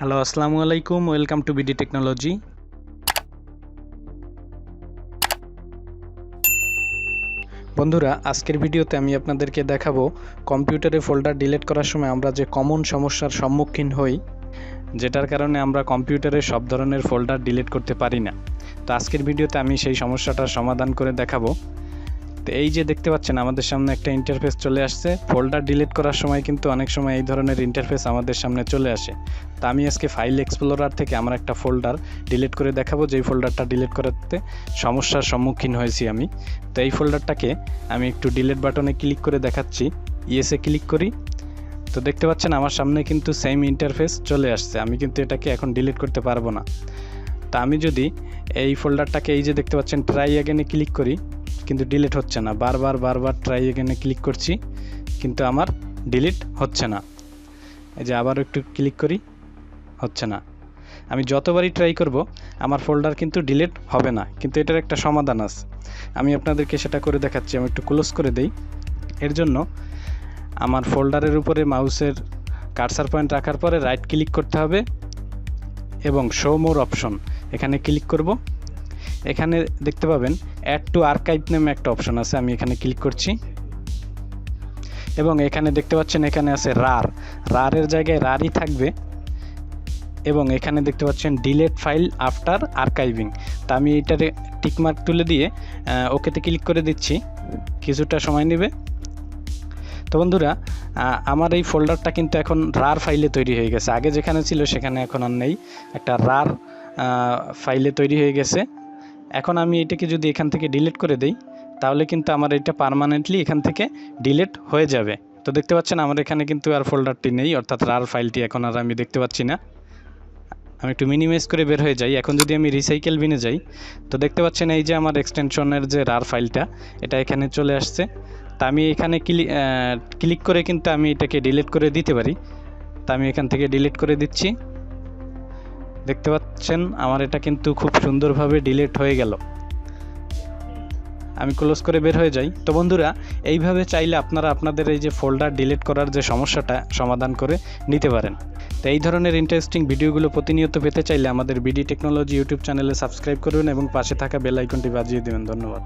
Hello আসসালামু আলাইকুম welcome to BD technology বন্ধুরা, আজকের ভিডিওতে আমি আপনাদেরকে দেখাবো কম্পিউটারে ফোল্ডার ডিলিট করার সময় আমরা যে কমন সমস্যার সম্মুখীন হই, যেটার কারণে আমরা কম্পিউটারে সব ধরনের ফোল্ডার ডিলিট করতে পারি না। তো আজকের ভিডিওতে আমি সেই সমস্যাটার সমাধান করে দেখাবো। তো এই যে দেখতে পাচ্ছেন, আমাদের সামনে একটা ইন্টারফেস চলে আসছে। ফোল্ডার ডিলিট করার সময় কিন্তু অনেক সময় এই ধরনের ইন্টারফেস আমাদের সামনে চলে আসে। তো আমি আজকে ফাইল এক্সপ্লোরার থেকে আমার একটা ফোল্ডার ডিলিট করে দেখাবো। যেই ফোল্ডারটা ডিলিট করাতে সমস্যার সম্মুখীন হয়েছি আমি। তো এই ফোল্ডারটাকে আমি একটু ডিলিট বাটনে ক্লিক করে দেখাচ্ছি। ইয়েসে ক্লিক করি। তো দেখতে পাচ্ছেন, আমার সামনে কিন্তু সেম ইন্টারফেস চলে আসছে। আমি কিন্তু এটাকে এখন ডিলিট করতে পারব না। তা আমি যদি এই ফোল্ডারটাকে এই যে দেখতে পাচ্ছেন ট্রাই অ্যাগেনে ক্লিক করি। কিন্তু ডিলিট হচ্ছে না। বারবার বারবার ট্রাই এখানে ক্লিক করছি, কিন্তু আমার ডিলিট হচ্ছে না। এই যে আবার একটু ক্লিক করি, হচ্ছে না। আমি যতবারই ট্রাই করব, আমার ফোল্ডার কিন্তু ডিলিট হবে না। কিন্তু এটার একটা সমাধান আছে। আমি আপনাদেরকে সেটা করে দেখাচ্ছি, আমি একটু ক্লোজ করে দেই। এর জন্য আমার ফোল্ডারের উপরে মাউসের কার্সার পয়েন্ট রাখার পরে রাইট ক্লিক করতে হবে এবং শো মোর অপশন এখানে ক্লিক করব। এখানে দেখতে পাবেন অ্যাড টু আর্কাইভ নামে একটা অপশন আছে, আমি এখানে ক্লিক করছি। এবং এখানে দেখতে পাচ্ছেন এখানে আছে রার রারের জায়গায় রারই থাকবে। এবং এখানে দেখতে পাচ্ছেন ডিলেট ফাইল আফটার আর্কাইভিং তা আমি এটারে টিকমার্ক তুলে দিয়ে ওকেতে ক্লিক করে দিচ্ছি। কিছুটা সময় নেবে। তো বন্ধুরা আমার এই ফোল্ডারটা কিন্তু এখন রার ফাইলে তৈরি হয়ে গেছে। আগে যেখানে ছিল সেখানে এখন আর নেই। একটা রার ফাইলে তৈরি হয়ে গেছে। এখন আমি এটাকে যদি এখান থেকে ডিলিট করে দেই, তাহলে কিন্তু আমার এটা পার্মানেন্টলি এখান থেকে ডিলিট হয়ে যাবে। তো দেখতে পাচ্ছেন আমার এখানে কিন্তু আর ফোল্ডারটি নেই, অর্থাৎ রার ফাইলটি এখন আর আমি দেখতে পাচ্ছি না। আমি একটু মিনিমাইজ করে বের হয়ে যাই। এখন যদি আমি রিসাইকেল বিনে যাই, তো দেখতে পাচ্ছেন এই যে আমার এক্সটেনশনের যে রার ফাইলটা এটা এখানে চলে আসছে। তা আমি এখানে ক্লিক ক্লিক করে কিন্তু আমি এটাকে ডিলিট করে দিতে পারি। তা আমি এখান থেকে ডিলিট করে দিচ্ছি। দেখতে পাচ্ছেন, আমার এটা কিন্তু খুব সুন্দরভাবে ডিলিট হয়ে গেল। আমি ক্লোজ করে বের হয়ে যাই। তো বন্ধুরা, এইভাবে চাইলে আপনারা আপনাদের এই যে ফোল্ডার ডিলিট করার যে সমস্যাটা, সমাধান করে নিতে পারেন। তো এই ধরনের ইন্টারেস্টিং ভিডিওগুলো প্রতিনিয়ত পেতে চাইলে আমাদের বিডি টেকনোলজি ইউটিউব চ্যানেলে সাবস্ক্রাইব করবেন এবং পাশে থাকা বেল আইকনটি বাজিয়ে দেবেন। ধন্যবাদ।